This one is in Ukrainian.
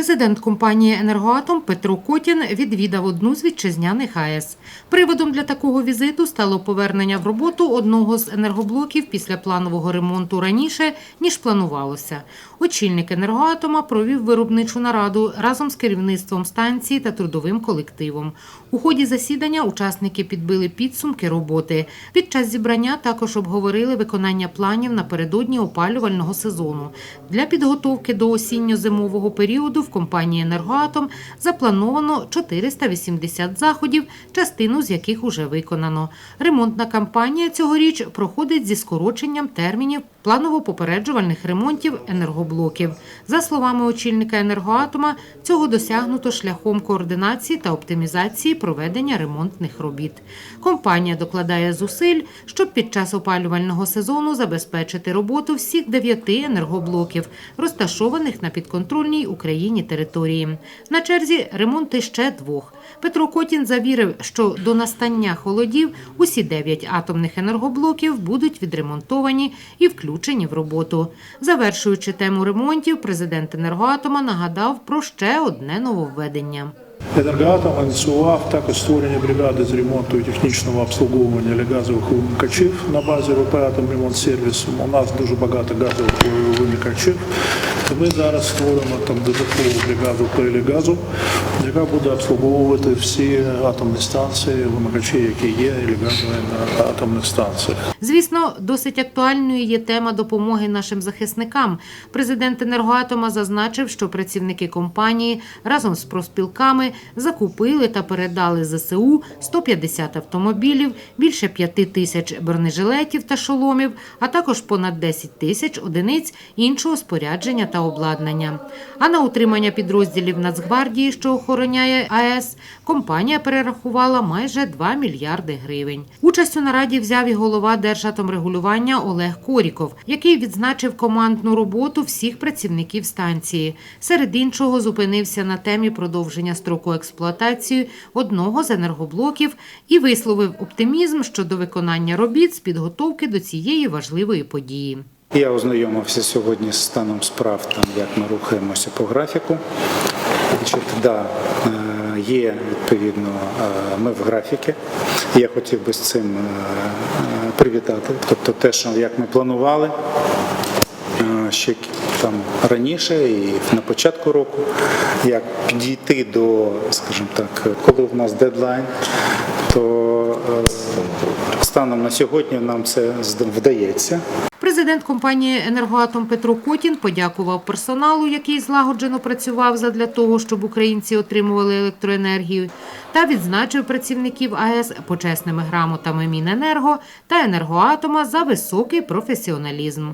Президент компанії Енергоатом Петро Котін відвідав одну з вітчизняних АЕС. Приводом для такого візиту стало повернення в роботу одного з енергоблоків після планового ремонту раніше ніж планувалося. Очільник енергоатома провів виробничу нараду разом з керівництвом станції та трудовим колективом. У ході засідання учасники підбили підсумки роботи. Під час зібрання також обговорили виконання планів напередодні опалювального сезону. Для підготовки до осінньо-зимового періоду компанії Енергоатом заплановано 480 заходів, частину з яких уже виконано. Ремонтна кампанія цьогоріч проходить зі скороченням термінів планово-попереджувальних ремонтів енергоблоків. За словами очільника енергоатома, цього досягнуто шляхом координації та оптимізації проведення ремонтних робіт. Компанія докладає зусиль, щоб під час опалювального сезону забезпечити роботу всіх дев'яти енергоблоків, розташованих на підконтрольній Україні території. На черзі ремонти ще двох. Петро Котін завірив, що до настання холодів усі дев'ять атомних енергоблоків будуть відремонтовані і включені в роботу. Завершуючи тему ремонтів, президент енергоатома нагадав про ще одне нововведення. Енергоатом ініціював також створення бригади з ремонту і технічного обслуговування для газових вимикачів на базі ВП «Атомремонтсервіс». У нас дуже багато газових вимикачів. І Ми зараз створимо там додаткову бригаду «Пелі газу», яка буде обслуговувати всі атомні станції, вимикачі, які є, і на атомних станціях. Звісно, досить актуальною є тема допомоги нашим захисникам. Президент енергоатома зазначив, що працівники компанії разом з профспілками закупили та передали ЗСУ 150 автомобілів, більше 5 тисяч бронежилетів та шоломів, а також понад 10 тисяч одиниць іншого спорядження та обладнання. А на утримання підрозділів Нацгвардії, що охороняє АЕС, компанія перерахувала майже 2 мільярди гривень. Участь у нараді взяв і голова Держатомрегулювання Олег Коріков, який відзначив командну роботу всіх працівників станції. Серед іншого зупинився на темі продовження строку експлуатації одного з енергоблоків і висловив оптимізм щодо виконання робіт з підготовки до цієї важливої події. Я ознайомився сьогодні з станом справ, там як ми рухаємося по графіку. Значить, да, е, є відповідно, е, ми в графіки. Я хотів би з цим е, привітати. Тобто те, що як ми планували ще там раніше і на початку року, як підійти до, скажімо так, коли в нас дедлайн, то станом на сьогодні нам це вдається. Президент компанії Енергоатом Петро Котін подякував персоналу, який злагоджено працював задля того, щоб українці отримували електроенергію, та відзначив працівників АЕС почесними грамотами Міненерго та енергоатома за високий професіоналізм.